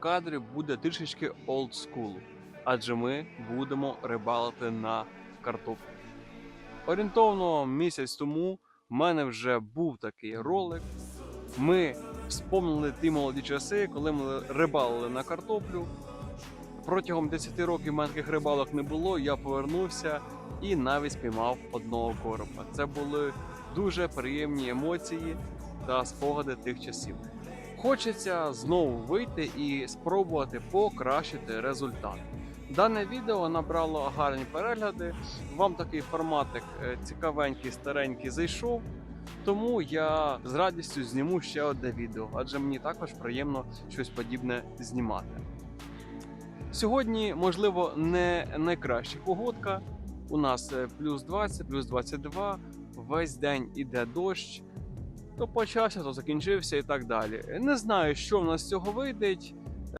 кадрі буде трішечки олдскулу, адже ми будемо рибалити на картоплю. Орієнтовно місяць тому в мене вже був такий ролик. Ми вспомнили ті молоді часи, коли ми рибалили на картоплю. Протягом 10 років в мене таких рибалок не було. Я повернувся і навіть спіймав одного коропа. Це були дуже приємні емоції та спогади тих часів. Хочеться знову вийти і спробувати покращити результат. Дане відео набрало гарні перегляди. Вам такий форматик е, цікавенький, старенький зайшов. Тому я з радістю зніму ще одне відео, адже мені також приємно щось подібне знімати. Сьогодні, можливо, не найкраща погодка. У нас е, плюс 20, плюс 22, весь день іде дощ. То почався, то закінчився і так далі. Не знаю, що в нас з цього вийде.